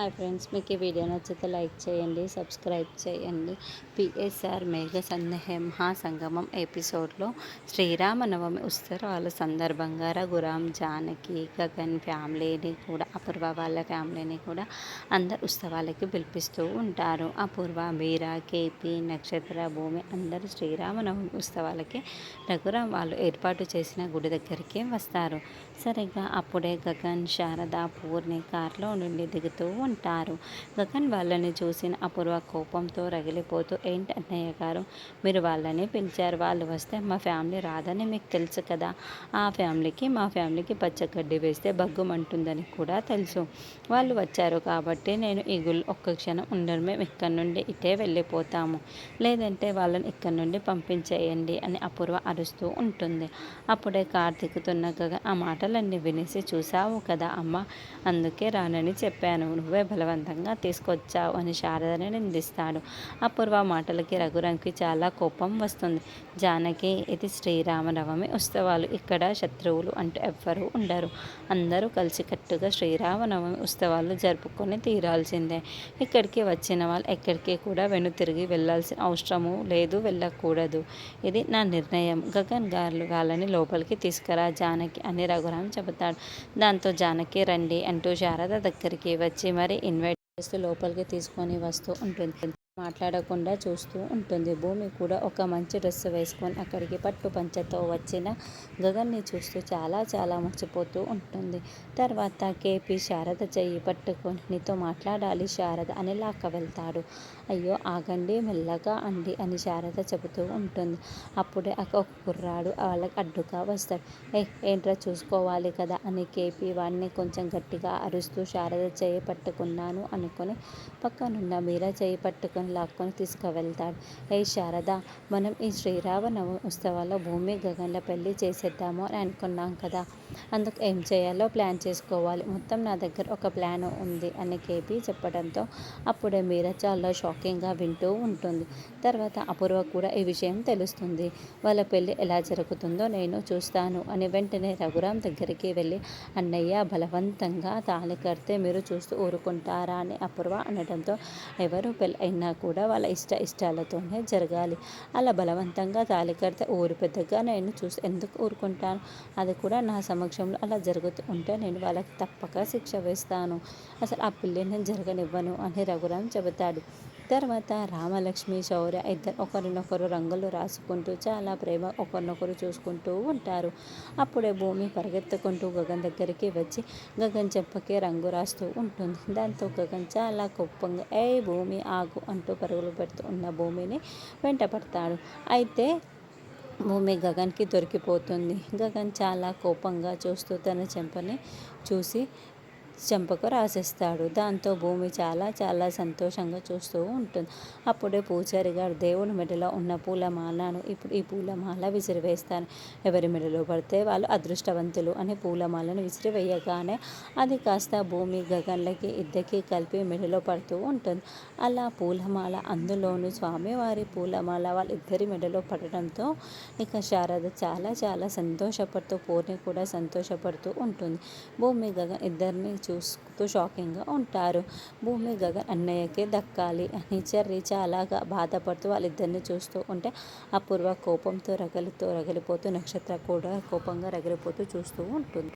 Hi friends మీకు ఈ video నచ్చితే లైక్ చేయండి సబ్స్క్రైబ్ చేయండి. పిఎస్ఆర్ మేఘ సందేహ మహాసంగమం ఎపిసోడ్లో శ్రీరామనవమి ఉత్సవాల సందర్భంగా రఘురామ్ జానకి గగన్ ఫ్యామిలీని కూడా అపూర్వ వాళ్ళ ఫ్యామిలీని కూడా అందరు ఉత్సవాలకి పిలిపిస్తూ ఉంటారు. అపూర్వ మీరా కేపీ నక్షత్ర భూమి అందరూ శ్రీరామనవమి ఉత్సవాలకి రఘురామ్ వాళ్ళు ఏర్పాటు చేసిన గుడి దగ్గరికి వస్తారు. సరిగ్గా అప్పుడే గగన్ శారద పూర్ణి కారులో నుండి దిగుతూ ఉంటారు. గగన్ వాళ్ళని చూసిన అపూర్వ కోపంతో రగిలిపోతూ ఏంటి అన్నయ్య గారు? మీరు వాళ్ళని పిలిచారు. వాళ్ళు వస్తే మా ఫ్యామిలీ రాదని మీకు తెలుసు కదా. ఆ ఫ్యామిలీకి మా ఫ్యామిలీకి పచ్చగడ్డి వేస్తే బగ్గుమంటుందని కూడా తెలుసు. వాళ్ళు వచ్చారు కాబట్టి నేను ఈ గుళ్ళు ఒక్క క్షణం ఉండరు మేము ఇక్కడ నుండి ఇటే వెళ్ళిపోతాము. లేదంటే వాళ్ళని ఇక్కడ నుండి పంపించేయండి అని అపూర్వ అరుస్తూ ఉంటుంది. అప్పుడే కార్తీక్తున్న గగన్ ఆ మాటలన్నీ వినేసి చూసావు కదా అమ్మ అందుకే రానని చెప్పాను. నువ్వే నువ్వే బలవంతంగా తీసుకొచ్చావు అని శారదని నిందిస్తాడు. అపూర్వ మాటలకి రఘురామ్కి చాలా కోపం వస్తుంది. జానకి ఇది శ్రీరామనవమి ఉత్సవాలు. ఇక్కడ శత్రువులు అంటూ ఎవ్వరూ ఉండరు. అందరూ కలిసికట్టుగా శ్రీరామనవమి ఉత్సవాలు జరుపుకొని తీరాల్సిందే. ఇక్కడికి వచ్చిన వాళ్ళు ఎక్కడికి కూడా వెను తిరిగి వెళ్ళాల్సిన అవసరము లేదు వెళ్ళకూడదు. ఇది నా నిర్ణయం. గగన్ గారు వాళ్ళని లోపలికి తీసుకురా జానకి అని రఘురామ్ చెబుతాడు. దాంతో జానకి రండి అంటూ శారద దగ్గరికి వచ్చి మరి ఒకసారి ఇన్వైట్ చేస్తూ లోపలికి తీసుకొని వస్తూ ఉంటుంది. మాట్లాడకుండా చూస్తూ ఉంటుంది. భూమి కూడా ఒక మంచి డ్రెస్ వేసుకొని అక్కడికి పట్టు పంచతో వచ్చిన గగన్ని చూస్తూ చాలా చాలా మర్చిపోతూ ఉంటుంది. తర్వాత కేపీ శారద చెయ్యి పట్టుకొని నీతో మాట్లాడాలి శారద అని లాక్క వెళ్తాడు. అయ్యో ఆగండి మెల్లగా అండి అని శారద చెబుతూ ఉంటుంది. అప్పుడే ఒక కుర్రాడు వాళ్ళకి అడ్డుగా వస్తాడు. ఏ ఏంట్రా చూసుకోవాలి కదా అని కేపీ వాడిని కొంచెం గట్టిగా అరుస్తూ శారద చేయి పట్టుకున్నాను అనుకొని పక్కనున్న మీరా చేయి పట్టుకొని తీసుకొని లాక్కొని తీసుకువెళ్తాడు. ఏ శారద మనం ఈ శ్రీరామనవ ఉత్సవాల్లో భూమి గగన్ల పెళ్ళి చేసేద్దాము అని అనుకున్నాం కదా. అందుకు ఏం చేయాలో ప్లాన్ చేసుకోవాలి. మొత్తం నా దగ్గర ఒక ప్లాన్ ఉంది అని కేపీ చెప్పడంతో అప్పుడే మీరా చాలా షాకింగ్గా వింటూ ఉంటుంది. తర్వాత అపూర్వ కూడా ఈ విషయం తెలుస్తుంది. వాళ్ళ పెళ్ళి ఎలా జరుగుతుందో నేను చూస్తాను అని వెంటనే రఘురామ్ దగ్గరికి వెళ్ళి అన్నయ్య బలవంతంగా తాళి కడితే మీరు చూస్తూ ఊరుకుంటారా అని అపూర్వ అనడంతో ఎవరు పెళ్ళి అయినా కూడా వాళ్ళ ఇష్ట ఇష్టాలతోనే జరగాలి. అలా బలవంతంగా తాళి కడితే ఊరు పెద్దగా నేను చూసి ఎందుకు ఊరుకుంటాను? అది కూడా నా సమక్షంలో అలా జరుగుతూ ఉంటే నేను వాళ్ళకి తప్పక శిక్ష వేస్తాను. అసలు ఆ పిల్లని నేను జరగనివ్వను అని రఘురామ్ చెబుతాడు. తర్వాత రామలక్ష్మి శౌర్య ఇద్దరు ఒకరినొకరు రంగులు రాసుకుంటూ చాలా ప్రేమ ఒకరినొకరు చూసుకుంటూ ఉంటారు. అప్పుడే భూమి పరిగెత్తుకుంటూ గగన్ దగ్గరికి వచ్చి గగన్ చెప్పకే రంగు రాస్తూ ఉంటుంది. దాంతో గగన్ చాలా కోపంగా ఏ భూమి ఆగు అంటూ పరుగులు పెడుతూ ఉన్న భూమిని వెంట పడతాడు. అయితే భూమి గగన్కి దొరికిపోతుంది. గగన్ చాలా కోపంగా చూస్తూ తన చెంపని చూసి చెంపకు రాసేస్తాడు. దాంతో భూమి చాలా చాలా సంతోషంగా చూస్తూ ఉంటుంది. అప్పుడే పూజారి గారు దేవుని మెడలో ఉన్న పూలమాలను ఇప్పుడు ఈ పూలమాల విసిరివేస్తాను ఎవరి మెడలో పడితే వాళ్ళు అదృష్టవంతులు అని పూలమాలను విసిరివేయగానే అది కాస్త భూమి గగన్లకి ఇద్దరికి కలిపి మెడలో పడుతూ ఉంటుంది. అలా పూలమాల అందులోను స్వామివారి పూలమాల వాళ్ళిద్దరి మెడలో పడడంతో ఇక శారద చాలా చాలా సంతోషపడుతూ పూర్ణి కూడా సంతోషపడుతూ ఉంటుంది. భూమి గగన్ ఇద్దరిని చూస్తూ షాకింగ్గా ఉంటారు. భూమి గగన్ అన్నయ్యకే దక్కాలి అని చెర్రి చాలాగా బాధపడుతూ వాళ్ళిద్దరిని చూస్తూ ఉంటే అపూర్వ కోపంతో రగలితో రగిలిపోతూ నక్షత్ర కూడా కోపంగా రగిలిపోతూ చూస్తూ ఉంటుంది.